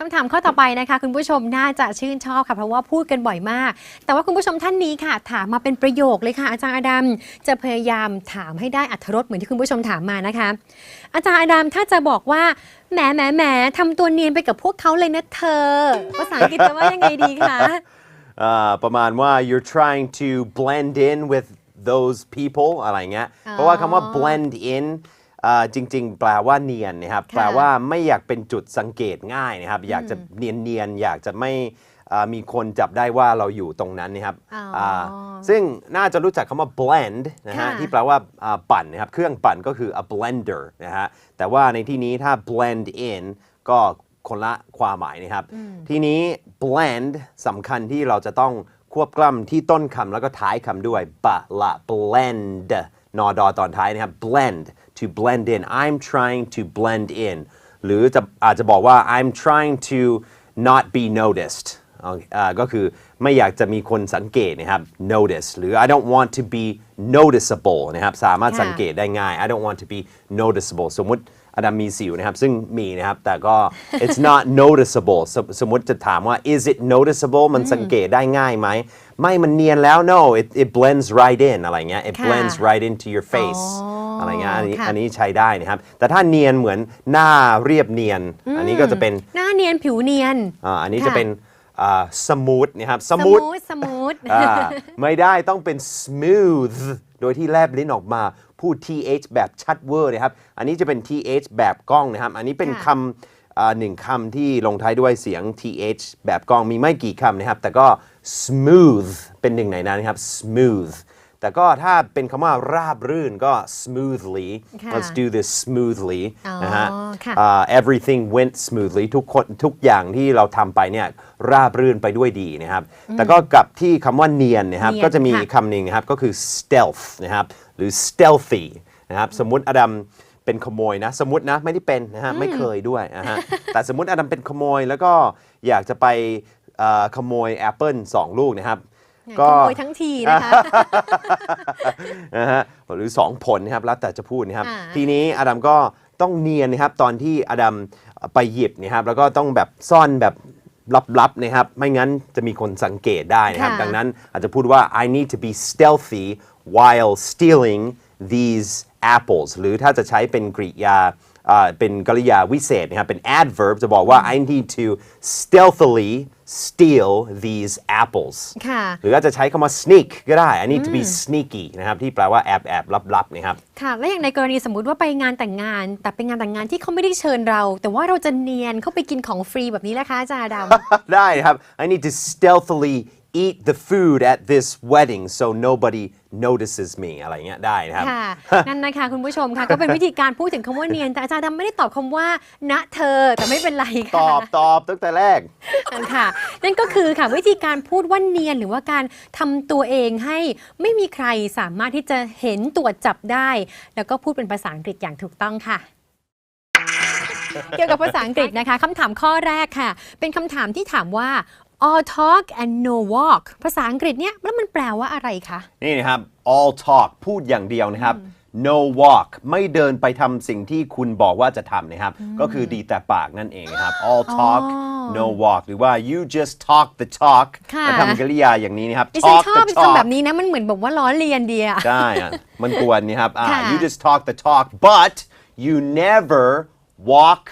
คำถามข้อต่อไปนะคะ คุณผู้ชมน่าจะชื่นชอบค่ะเพราะว่าพูดกันบ่อยมาก แต่ว่าคุณผู้ชมท่านนี้ค่ะ ถามมาเป็นประโยคเลยค่ะ อาจารย์อดัมจะพยายามถามให้ได้อัธรสเหมือนที่คุณผู้ชมถามมานะคะ อาจารย์อดัมถ้าจะบอกว่าแหมแหมแหมทำตัวเนียนไปกับพวกเขาเลยนะเธอภาษาอังกฤษจะว่ายังไงดีคะ อ่าประมาณว่า you're trying to blend in with those people อะไรเงี้ย เพราะว่าคำว่า blend in จริง ๆ แปลว่าเนียนนะครับค่ะแปลว่าไม่อยากเป็นจุดสังเกตง่ายนะครับ อยากจะเนียนๆอยากจะไม่อ่ามีคนจับได้ว่าเราอยู่ตรงนั้นนะครับอ๋ออ่าซึ่งน่าจะรู้จักคำว่า blend นะฮะค่ะที่แปลว่าอ่าปั่นนะครับ เครื่องปั่นก็คือ a blender นะฮะ แต่ว่าในที่นี้ถ้า blend in ก็คนละความหมายนะครับ ทีนี้ blend สำคัญที่เราจะต้องควบกล้ำที่ต้นคำแล้วก็ท้ายคำด้วย บะละ blend นอดอตอนท้ายนะครับ blend to blend in I'm trying to blend in หรือจะอาจจะบอกว่า I'm trying to not be noticed เอาอ่าก็คือไม่อยากจะมีคนสังเกตนะครับ notice หรือ I don't want to be noticeable นะครับ สามารถ ค่ะ สังเกตได้ง่าย I don't want to be noticeable สมมุติอดัมมีสิวนะครับ ซึ่งมีนะครับ แต่ก็ it's not noticeable สมสมมติจะถามว่า is it noticeable มันสังเกตได้ง่ายไหม ไม่มันเนียนแล้ว no it it blends right in อะไรเงี้ย it ค่ะ blends right into your face อ๋อออะไรเงี้ยอันนี้ค่ะ อันนี้ใช้ได้นะครับ แต่ถ้าเนียนเหมือนหน้าเรียบเนียน อันนี้ก็จะเป็นหน้าเนียนผิวเนียน อ่าอันนี้ค่ะจะเป็นอ่า smooth นะครับส smooth มูทสมูท อ่าไม่ได้ต้องเป็น smooth โดยที่แลบลิ้นออกมา พูด th แบบชัดเวอร์นะครับ อันนี้จะเป็น th แบบกล้องนะครับ อันนี้เป็นค่ะ คำอ่าหนึ่งคำที่ลงท้ายด้วยเสียง th แบบกล้องมีไม่กี่คำนะครับ แต่ก็ smooth เป็นหนึ่งในนั้นนะครับ smooth แต่ก็ถ้าเป็นคำว่าราบรื่นก็ smoothly ค่ะ let's do this smoothly อ๋อนะฮะค่ะ อ่า everything went smoothly ทุกคนทุกอย่างที่เราทำไปเนี่ยราบรื่นไปด้วยดีนะครับ แต่ก็กลับที่คำว่าเนียนนะครับ เนียนก็จะมีค่ะ คำหนึ่งนะครับ ก็คือ stealth นะครับ หรือ stealthy นะครับ สมมุติอดัมเป็นขโมยนะ สมมตินะ ไม่ได้เป็นนะฮะ ไม่เคยด้วยนะฮะ แต่สมมติอดัมเป็นขโมยแล้วก็อยากจะไปเอ่อขโมยแอปเปิลสองลูกนะครับ ขโมยทั้งทีนะคะ นะฮะหรือ 2 ผลนะครับแล้วแต่จะพูดนะครับอ่า ทีนี้อดัมก็ต้องเนียนนะครับตอนที่อดัมไปหยิบนะครับแล้วก็ต้องแบบซ่อนแบบลับๆนะครับไม่งั้นจะมีคนสังเกตได้นะครับค่ะดังนั้นอาจจะพูดว่า I need to be stealthy while stealing these apples หรือถ้าจะใช้เป็นกริยาอ่าเป็นกริยาวิเศษนะครับเป็น adverb จะบอกว่า I need to stealthily steal these apples ค่ะหรืออาจจะใช้คำว่า sneak ก็ได้ I need to be sneaky นะครับที่แปลว่าแอบแอบลับลับๆนะครับ ค่ะ และอย่างในกรณีสมมุติว่าไปงานแต่งงาน แต่เป็นงานแต่งงานที่เขาไม่ได้เชิญเรา แต่ว่าเราจะเนียนเข้าไปกินของฟรีแบบนี้นะคะอาจารย์ดำ ได้ครับ I need to stealthily eat the food at this wedding so nobody notices me อะไรเงี้ยได้นะครับ ค่ะ นั่นนะคะคุณผู้ชมค่ะ ก็เป็นวิธีการพูดถึงคำว่าเนียน แต่อาจารย์ดำไม่ได้ตอบคำว่า ณเธอแต่ไม่เป็นไรตค่ะอบตอบตั้งแต่แรก ค่ะ นั่นก็คือค่ะวิธีการพูดว่าเนียนหรือว่าการทำตัวเองให้ไม่มีใครสามารถที่จะเห็นตรวจจับได้ แล้วก็พูดเป็นภาษาอังกฤษอย่างถูกต้องค่ะ เกี่ยวกับภาษาอังกฤษนะคะคำถามข้อแรกค่ะ เป็นคำถามที่ถามว่า all talk and no walk ภาษาอังกฤษเนี่ยแล้วมันแปลว่าอะไรคะ นี่นะครับ all talk พูดอย่างเดียวนะครับ no walk ไม่เดินไปทำสิ่งที่คุณบอกว่าจะทำนะครับ ก็คือดีแต่ปากนั่นเองนะครับ all talk อ๋อ no walk หรือว่า you just talk the talk ค่ะ มาทำกริยาอย่างนี้นะครับ ดิฉัน talk ชอบ the คำ talk แบบนี้นะ มันเหมือนแบบว่าล้อเลียนเดียใช่อะมันกวนนี่ครับอ่า ค่ะ you just talk the talk but you never walk